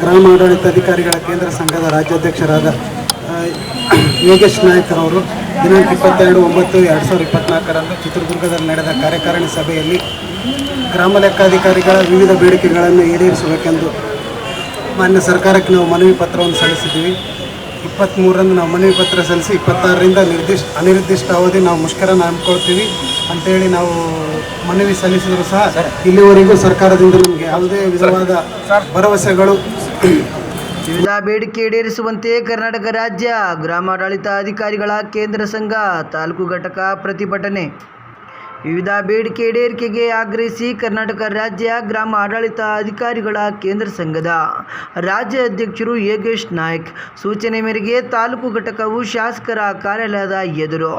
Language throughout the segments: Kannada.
ಗ್ರಾಮ ಆಡಳಿತಾಧಿಕಾರಿಗಳ ಕೇಂದ್ರ ಸಂಘದ ರಾಜ್ಯಾಧ್ಯಕ್ಷರಾದ ಯೋಗೇಶ್ ನಾಯಕರವರು ದಿನಾಂಕ ಇಪ್ಪತ್ತೆರಡು ಒಂಬತ್ತು ಎರಡು ಸಾವಿರದ ಇಪ್ಪತ್ನಾಲ್ಕರಂದು ಚಿತ್ರದುರ್ಗದಲ್ಲಿ ನಡೆದ ಕಾರ್ಯಕಾರಿಣಿ ಸಭೆಯಲ್ಲಿ ಗ್ರಾಮ ಲೆಕ್ಕಾಧಿಕಾರಿಗಳ ವಿವಿಧ ಬೇಡಿಕೆಗಳನ್ನು ಈಡೇರಿಸಬೇಕೆಂದು ಮಾನ್ಯ ಸರ್ಕಾರಕ್ಕೆ ನಾವು ಮನವಿ ಪತ್ರವನ್ನು ಸಲ್ಲಿಸಿದ್ದೀವಿ. ಇಪ್ಪತ್ತ್ಮೂರರಂದು ನಾವು ಮನವಿ ಪತ್ರ ಸಲ್ಲಿಸಿ ಇಪ್ಪತ್ತಾರರಿಂದ ನಿರ್ದಿಷ್ಟ ಅನಿರ್ದಿಷ್ಟ ಅವಧಿ ನಾವು ಮುಷ್ಕರನ ಹಮ್ಮಿಕೊಳ್ತೀವಿ ಅಂತೇಳಿ ನಾವು ಮನವಿ ಸಲ್ಲಿಸಿದರೂ ಸಹ ಇಲ್ಲಿವರೆಗೂ ಸರ್ಕಾರದಿಂದ ನಮಗೆ ಯಾವುದೇ ವಿಧವಾದ ಭರವಸೆಗಳು ವಿವಿಧ ಬೇಡಿಕೆ ಈಡೇರಿಸುವಂತೆ ಕರ್ನಾಟಕ ರಾಜ್ಯ ಗ್ರಾಮಾಡಳಿತ ಅಧಿಕಾರಿಗಳ ಕೇಂದ್ರ ಸಂಘ ತಾಲೂಕು ಘಟಕ ಪ್ರತಿಭಟನೆ. ವಿವಿಧ ಬೇಡಿಕೆ ಈಡೇರಿಕೆಗೆ ಆಗ್ರಹಿಸಿ ಕರ್ನಾಟಕ ರಾಜ್ಯ ಗ್ರಾಮ ಆಡಳಿತ ಅಧಿಕಾರಿಗಳ ಕೇಂದ್ರ ಸಂಘದ ರಾಜ್ಯ ಅಧ್ಯಕ್ಷರು ಯೋಗೇಶ್ ನಾಯ್ಕ್ ಸೂಚನೆ ಮೇರೆಗೆ ತಾಲೂಕು ಘಟಕವು ಶಾಸಕರ ಕಾರ್ಯಾಲಯದ ಎದುರು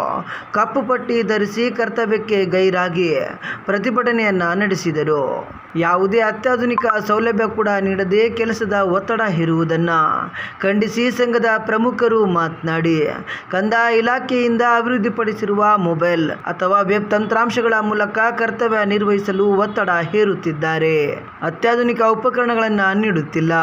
ಕಪ್ಪು ಪಟ್ಟಿ ಧರಿಸಿ ಕರ್ತವ್ಯಕ್ಕೆ ಗೈರಾಗಿ ಪ್ರತಿಭಟನೆಯನ್ನು ನಡೆಸಿದರು. ಯಾವುದೇ ಅತ್ಯಾಧುನಿಕ ಸೌಲಭ್ಯ ಕೂಡ ನೀಡದೆ ಕೆಲಸದ ಒತ್ತಡ ಹೇರುವುದನ್ನು ಖಂಡಿಸಿ ಸಂಘದ ಪ್ರಮುಖರು ಮಾತನಾಡಿ. ಕಂದಾಯ ಇಲಾಖೆಯಿಂದ ಅಭಿವೃದ್ಧಿಪಡಿಸಿರುವ ಮೊಬೈಲ್ ಅಥವಾ ವೆಬ್ ತಂತ್ರಾಂಶಗಳ ಮೂಲಕ ಕರ್ತವ್ಯ ನಿರ್ವಹಿಸಲು ಒತ್ತಡ ಹೇರುತ್ತಿದ್ದಾರೆ. ಅತ್ಯಾಧುನಿಕ ಉಪಕರಣಗಳನ್ನು ನೀಡುತ್ತಿಲ್ಲ.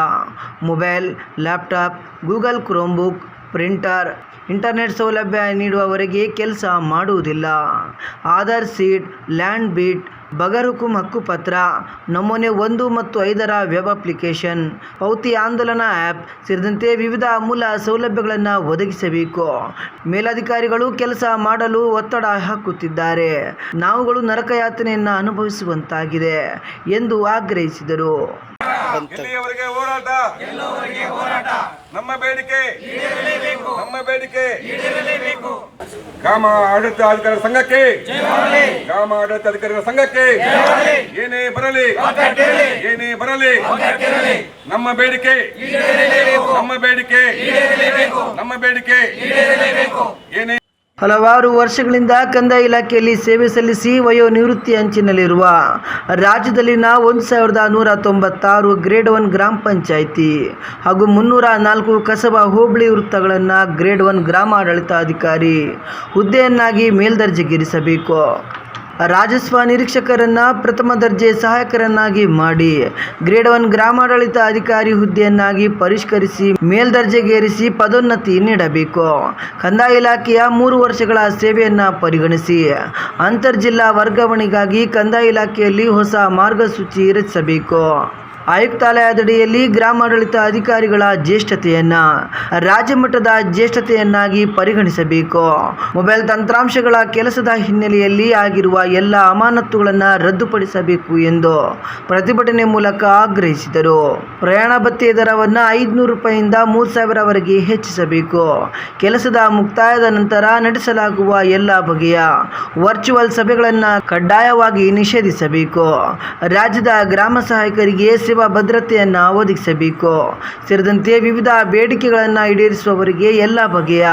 Mobile, laptop, Google Chromebook, printer, internet ಸೌಲಭ್ಯ ನೀಡುವವರೆಗೆ ಕೆಲಸ ಮಾಡುವುದಿಲ್ಲ. ಆಧಾರ್ ಸೀಟ್ ಲ್ಯಾಂಡ್ ಬೀಟ್ ಬಗರುಕುಂ ಹಕ್ಕುಪತ್ರ ನಮೂನೆ ಒಂದು ಮತ್ತು ಐದರ ವೆಬ್ ಅಪ್ಲಿಕೇಶನ್ ಪೌತಿ ಆಂದೋಲನ ಆ್ಯಪ್ ಸೇರಿದಂತೆ ವಿವಿಧ ಮೂಲ ಸೌಲಭ್ಯಗಳನ್ನು ಒದಗಿಸಬೇಕು. ಮೇಲಧಿಕಾರಿಗಳು ಕೆಲಸ ಮಾಡಲು ಒತ್ತಡ ಹಾಕುತ್ತಿದ್ದಾರೆ. ನಾವುಗಳು ನರಕಯಾತನೆಯನ್ನು ಅನುಭವಿಸುವಂತಾಗಿದೆ ಎಂದು ಆಗ್ರಹಿಸಿದರು. ನಮ್ಮ ಬೇಡಿಕೆ ನಮ್ಮ ಬೇಡಿಕೆ ಗ್ರಾಮ ಆಡಳಿತ ಅಧಿಕಾರಿಗಳ ಸಂಘಕ್ಕೆ. ಗ್ರಾಮ ಆಡಳಿತ ಅಧಿಕಾರಿಗಳ ಸಂಘಕ್ಕೆ. ಏನೇ ಬರಲಿ. ಏನೇ ಬರಲಿ. ನಮ್ಮ ಬೇಡಿಕೆ. ನಮ್ಮ ಬೇಡಿಕೆ. ನಮ್ಮ ಬೇಡಿಕೆ. ಏನೇ ಹಲವಾರು ವರ್ಷಗಳಿಂದ ಕಂದಾಯ ಇಲಾಖೆಯಲ್ಲಿ ಸೇವೆ ಸಲ್ಲಿಸಿ ವಯೋ ನಿವೃತ್ತಿ ಅಂಚಿನಲ್ಲಿರುವ ರಾಜ್ಯದಲ್ಲಿನ ಒಂದು ಸಾವಿರದ ನೂರ ತೊಂಬತ್ತಾರು ಗ್ರೇಡ್ ಒನ್ ಗ್ರಾಮ ಪಂಚಾಯಿತಿ ಹಾಗೂ ಮುನ್ನೂರ ನಾಲ್ಕು ಕಸಬಾ ಹೋಬಳಿ ವೃತ್ತಗಳನ್ನು ಗ್ರೇಡ್ ಒನ್ ಗ್ರಾಮಾಡಳಿತಾಧಿಕಾರಿ ಹುದ್ದೆಯನ್ನಾಗಿ ಮೇಲ್ದರ್ಜೆಗೇರಿಸಬೇಕು. ರಾಜಸ್ವ ನಿರೀಕ್ಷಕರನ್ನು ಪ್ರಥಮ ದರ್ಜೆ ಸಹಾಯಕರನ್ನಾಗಿ ಮಾಡಿ ಗ್ರೇಡ್ ಒನ್ ಗ್ರಾಮಾಡಳಿತ ಅಧಿಕಾರಿ ಹುದ್ದೆಯನ್ನಾಗಿ ಪರಿಷ್ಕರಿಸಿ ಮೇಲ್ದರ್ಜೆಗೇರಿಸಿ ಪದೋನ್ನತಿ ನೀಡಬೇಕು. ಕಂದಾಯ ಇಲಾಖೆಯ ಮೂರು ವರ್ಷಗಳ ಸೇವೆಯನ್ನು ಪರಿಗಣಿಸಿ ಅಂತರ್ಜಿಲ್ಲಾ ವರ್ಗಾವಣೆಗಾಗಿ ಕಂದಾಯ ಇಲಾಖೆಯಲ್ಲಿ ಹೊಸ ಮಾರ್ಗಸೂಚಿ ರಚಿಸಬೇಕು ಆಯುಕ್ತಾಲಯದಡಿಯಲ್ಲಿ ಗ್ರಾಮಾಡಳಿತ ಅಧಿಕಾರಿಗಳ ಜ್ಯೇಷ್ಠತೆಯನ್ನ ರಾಜ್ಯಮಟ್ಟದ ಜ್ಯೇಷ್ಠತೆಯನ್ನಾಗಿ ಪರಿಗಣಿಸಬೇಕು. ಮೊಬೈಲ್ ತಂತ್ರಾಂಶಗಳ ಕೆಲಸದ ಹಿನ್ನೆಲೆಯಲ್ಲಿ ಆಗಿರುವ ಎಲ್ಲ ಅಮಾನತ್ತುಗಳನ್ನು ರದ್ದುಪಡಿಸಬೇಕು ಎಂದು ಪ್ರತಿಭಟನೆ ಮೂಲಕ ಆಗ್ರಹಿಸಿದರು. ಪ್ರಯಾಣ ಭತ್ಯೆ ದರವನ್ನು ಐದುನೂರು ರೂಪಾಯಿಯಿಂದ ಮೂರು ಸಾವಿರವರೆಗೆ ಹೆಚ್ಚಿಸಬೇಕು. ಕೆಲಸದ ಮುಕ್ತಾಯದ ನಂತರ ನಡೆಸಲಾಗುವ ಎಲ್ಲ ಬಗೆಯ ವರ್ಚುವಲ್ ಸಭೆಗಳನ್ನು ಕಡ್ಡಾಯವಾಗಿ ನಿಷೇಧಿಸಬೇಕು. ರಾಜ್ಯದ ಗ್ರಾಮ ಸಹಾಯಕರಿಗೆ ಸೇವಾ ಭದ್ರತೆಯನ್ನು ಒದಗಿಸಬೇಕು ಸೇರಿದಂತೆ ವಿವಿಧ ಬೇಡಿಕೆಗಳನ್ನು ಈಡೇರಿಸುವವರಿಗೆ ಎಲ್ಲ ಬಗೆಯ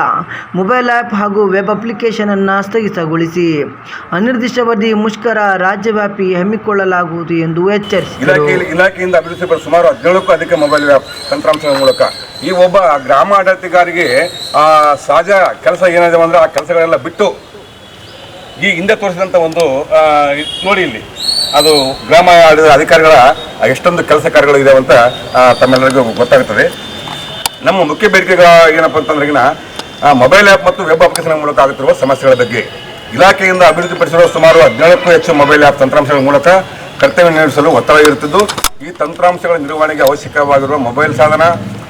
ಮೊಬೈಲ್ ಆ್ಯಪ್ ಹಾಗೂ ವೆಬ್ ಅಪ್ಲಿಕೇಶನ್ ಅನ್ನು ಸ್ಥಗಿತಗೊಳಿಸಿ. ಅನಿರ್ದಿಷ್ಟಾವಧಿ ಮುಷ್ಕರ ರಾಜ್ಯವ್ಯಾಪಿ ಹಮ್ಮಿಕೊಳ್ಳಲಾಗುವುದು ಎಂದು ಎಚ್ಚರಿಸಿದರು. ಇಲಾಖೆಯಿಂದ ಅಭಿವೃದ್ಧಿಪಡಿಸಿದ ಸುಮಾರು ಹದಿನೇಳಕ್ಕೂ ಅಧಿಕ ಮೊಬೈಲ್ ಆ್ಯಪ್ ತಂತ್ರಾಂಶಗಳ ಮೂಲಕ ಈ ಒಬ್ಬ ಗ್ರಾಮ ಆಡಳಿತಗಾರಿಗೆ ಸಹಜ ಕೆಲಸ ಏನಿದೆ ಅಂದ್ರೆ ಆ ಕೆಲಸಗಳೆಲ್ಲ ಬಿಟ್ಟು ಈ ಹಿಂದೆ ತೋರಿಸಿದಂಥ ಒಂದು ನೋಡಿ ಇಲ್ಲಿ. ಅದು ಗ್ರಾಮ ಆಡಳಿತ ಅಧಿಕಾರಿಗಳ ಎಷ್ಟೊಂದು ಕೆಲಸ ಕಾರ್ಯಗಳು ಇದಾವೆ ಅಂತ ತಮ್ಮೆಲ್ಲರಿಗೂ ಗೊತ್ತಾಗುತ್ತದೆ ನಮ್ಮ ಮುಖ್ಯ ಬೇಡಿಕೆಗಳ ಏನಪ್ಪ ಅಂತಂದ್ರೆ ಮೊಬೈಲ್ ಆ್ಯಪ್ ಮತ್ತು ವೆಬ್ ಅಪ್ಲಿಕೇಶನ್ ಮೂಲಕ ಆಗುತ್ತಿರುವ ಸಮಸ್ಯೆಗಳ ಬಗ್ಗೆ. ಇಲಾಖೆಯಿಂದ ಅಭಿವೃದ್ಧಿಪಡಿಸಿರುವ ಸುಮಾರು ಹದಿನೇಳಕ್ಕೂ ಹೆಚ್ಚು ಮೊಬೈಲ್ ಆ್ಯಪ್ ತಂತ್ರಾಂಶಗಳ ಮೂಲಕ ಕರ್ತವ್ಯ ನಿರ್ವಹಿಸಲು ಒತ್ತಡ ಇರುತ್ತಿದ್ದು ಈ ತಂತ್ರಾಂಶಗಳ ನಿರ್ವಹಣೆಗೆ ಅವಶ್ಯಕವಾಗಿರುವ ಮೊಬೈಲ್ ಸಾಧನ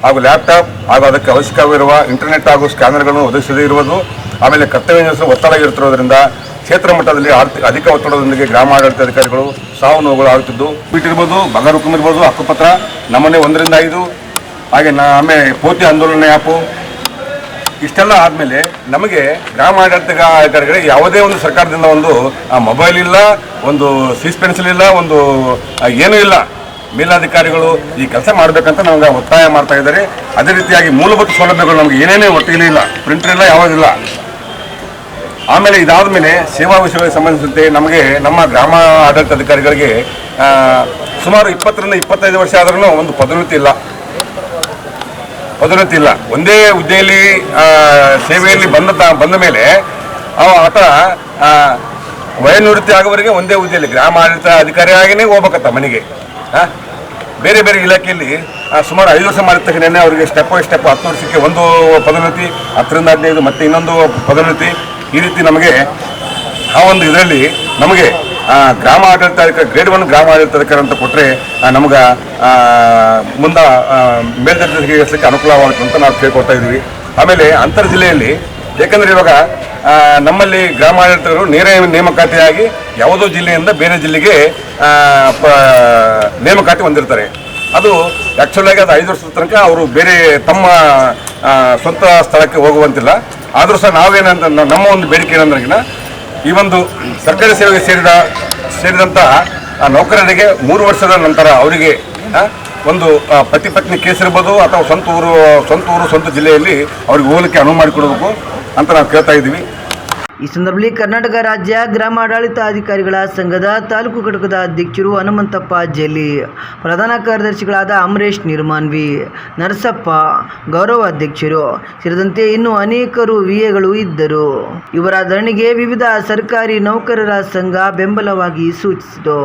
ಹಾಗೂ ಲ್ಯಾಪ್ಟಾಪ್ ಹಾಗೂ ಅದಕ್ಕೆ ಅವಶ್ಯಕವಿರುವ ಇಂಟರ್ನೆಟ್ ಹಾಗೂ ಸ್ಕ್ಯಾನರ್ಗಳನ್ನು ಒದಗಿಸದೇ ಇರುವುದು, ಆಮೇಲೆ ಕರ್ತವ್ಯ ನಿರ್ವಹಿಸಲು ಒತ್ತಡ ಕ್ಷೇತ್ರ ಮಟ್ಟದಲ್ಲಿ ಆರ್ಥಿಕ ಅಧಿಕ ಒತ್ತಡದೊಂದಿಗೆ ಗ್ರಾಮಾಡಳಿತ ಅಧಿಕಾರಿಗಳು ಸಾವು ನೋವುಗಳು ಆಗುತ್ತಿದ್ದು ಬಿಟ್ಟಿರ್ಬೋದು ಬಗರುಕುಮ್ ಇರ್ಬೋದು, ಹಕ್ಕುಪತ್ರ, ನಮ್ಮನೆ ಒಂದರಿಂದ ಐದು, ಹಾಗೆ ನಾ, ಆಮೇಲೆ ಪೋತಿ ಆಂದೋಲನ ಆ್ಯಪು. ಇಷ್ಟೆಲ್ಲ ಆದಮೇಲೆ ನಮಗೆ ಗ್ರಾಮ ಅಧಿಕಾರಿಗಳಿಗೆ ಯಾವುದೇ ಒಂದು ಸರ್ಕಾರದಿಂದ ಒಂದು ಮೊಬೈಲ್ ಇಲ್ಲ, ಒಂದು ಸೀಸ್ ಇಲ್ಲ, ಒಂದು ಏನೂ ಇಲ್ಲ. ಮೇಲಾಧಿಕಾರಿಗಳು ಈ ಕೆಲಸ ಮಾಡಬೇಕಂತ ನಮಗೆ ಒತ್ತಾಯ ಮಾಡ್ತಾ ಇದ್ದಾರೆ. ಅದೇ ರೀತಿಯಾಗಿ ಮೂಲಭೂತ ಸೌಲಭ್ಯಗಳು ನಮಗೆ ಏನೇನೇ ಒಟ್ಟಿಗೆ ಇಲ್ಲ ಪ್ರಿಂಟರ್ ಇಲ್ಲ ಯಾವುದಿಲ್ಲ ಆಮೇಲೆ ಇದಾದ ಮೇಲೆ ಸೇವಾ ವಿಷಯಗಳಿಗೆ ಸಂಬಂಧಿಸಿದಂತೆ ನಮಗೆ ನಮ್ಮ ಗ್ರಾಮ ಆಡಳಿತ ಅಧಿಕಾರಿಗಳಿಗೆ ಸುಮಾರು ಇಪ್ಪತ್ತರಿಂದ ಇಪ್ಪತ್ತೈದು ವರ್ಷ ಆದ್ರೂ ಒಂದು ಪದೋನ್ನತಿ ಇಲ್ಲ. ಪದೋನ್ನತಿ ಇಲ್ಲ. ಒಂದೇ ಹುದ್ದೆಯಲ್ಲಿ ಸೇವೆಯಲ್ಲಿ ಬಂದ ಬಂದ ಮೇಲೆ ಆತ ವಯೋನಿವೃತ್ತಿ ಆಗೋವರೆಗೆ ಒಂದೇ ಹುದ್ದೆಯಲ್ಲಿ ಗ್ರಾಮ ಆಡಳಿತ ಅಧಿಕಾರಿಯಾಗಿಯೇ ಹೋಗ್ಬೇಕತ್ತ ಮನೆಗೆ. ಆ? ಬೇರೆ ಬೇರೆ ಇಲಾಖೆಯಲ್ಲಿ ಸುಮಾರು ಐದು ವರ್ಷ ಮಾಡಿದ ತಕ್ಷಣ ಅವರಿಗೆ ಸ್ಟೆಪ್ ಬೈ ಸ್ಟೆಪ್ ಹತ್ತು ವರ್ಷಕ್ಕೆ ಒಂದು ಪದೋನ್ನತಿ, ಹತ್ತರಿಂದ ಹದಿನೈದು, ಮತ್ತೆ ಇನ್ನೊಂದು ಪದೋನ್ನತಿ. ಈ ರೀತಿ ನಮಗೆ ಆ ಒಂದು ಇದರಲ್ಲಿ ನಮಗೆ ಗ್ರಾಮ ಆಡಳಿತ ಗ್ರೇಡ್ ಒನ್ ಗ್ರಾಮ ಆಡಳಿತಾಧಿಕಾರಿ ಅಂತ ಕೊಟ್ಟರೆ ನಮ್ಗೆ ಮುಂದೆ ಮೇಲ್ದರ್ಜೆಗೆ ಏರಿಸಲಿಕ್ಕೆ ಅನುಕೂಲವಾಗುತ್ತೆ ಅಂತ ನಾವು ಕೇಳ್ಕೊಳ್ತಾ ಇದ್ದೀವಿ. ಆಮೇಲೆ ಅಂತರ್ ಜಿಲ್ಲೆಯಲ್ಲಿ, ಏಕೆಂದರೆ ಇವಾಗ ನಮ್ಮಲ್ಲಿ ಗ್ರಾಮ ಆಡಳಿತರು ನೇರ ನೇಮಕಾತಿಯಾಗಿ ಯಾವುದೋ ಜಿಲ್ಲೆಯಿಂದ ಬೇರೆ ಜಿಲ್ಲೆಗೆ ನೇಮಕಾತಿ ಹೊಂದಿರ್ತಾರೆ. ಅದು ಆ್ಯಕ್ಚುಲಾಗಿ ಅದು ಐದು ವರ್ಷದ ತನಕ ಅವರು ಬೇರೆ ತಮ್ಮ ಸ್ವಂತ ಸ್ಥಳಕ್ಕೆ ಹೋಗುವಂತಿಲ್ಲ. ಆದರೂ ಸಹ ನಾವೇನಂತ ನಮ್ಮ ಒಂದು ಬೇಡಿಕೆ ಏನಂದ್ರಗಿನ ಈ ಒಂದು ಸರ್ಕಾರಿ ಸೇವೆಗೆ ಸೇರಿದ ಸೇರಿದಂಥ ಆ ನೌಕರರಿಗೆ ಮೂರು ವರ್ಷದ ನಂತರ ಅವರಿಗೆ ಒಂದು ಪತಿ ಪತ್ನಿ ಕೇಸ್ ಇರ್ಬೋದು ಅಥವಾ ಸ್ವಂತ ಊರು ಸ್ವಂತ ಊರು, ಸ್ವಂತ ಜಿಲ್ಲೆಯಲ್ಲಿ ಅವ್ರಿಗೆ ಹೋಗಲಿಕ್ಕೆ ಅನುವು ಮಾಡಿಕೊಡಬೇಕು ಅಂತ ನಾವು ಕೇಳ್ತಾ ಇದ್ದೀವಿ. ಈ ಸಂದರ್ಭದಲ್ಲಿ ಕರ್ನಾಟಕ ರಾಜ್ಯ ಗ್ರಾಮಾಡಳಿತಾಧಿಕಾರಿಗಳ ಸಂಘದ ತಾಲೂಕು ಘಟಕದ ಅಧ್ಯಕ್ಷರು ಹನುಮಂತಪ್ಪ ಜೆಲಿ. ಪ್ರಧಾನ ಕಾರ್ಯದರ್ಶಿಗಳಾದ ಅಮರೇಶ್ ನಿರ್ಮಾನ್ವಿ, ನರಸಪ್ಪ ಗೌರವ ಅಧ್ಯಕ್ಷರು. ಸೇರಿದಂತೆ ಇನ್ನೂ ಅನೇಕರು ವಿಎಗಳು ಇದ್ದರು. ಇವರ ಧರಣಿಗೆ ವಿವಿಧ ಸರ್ಕಾರಿ ನೌಕರರ ಸಂಘ ಬೆಂಬಲವಾಗಿ ಸೂಚಿಸಿತು.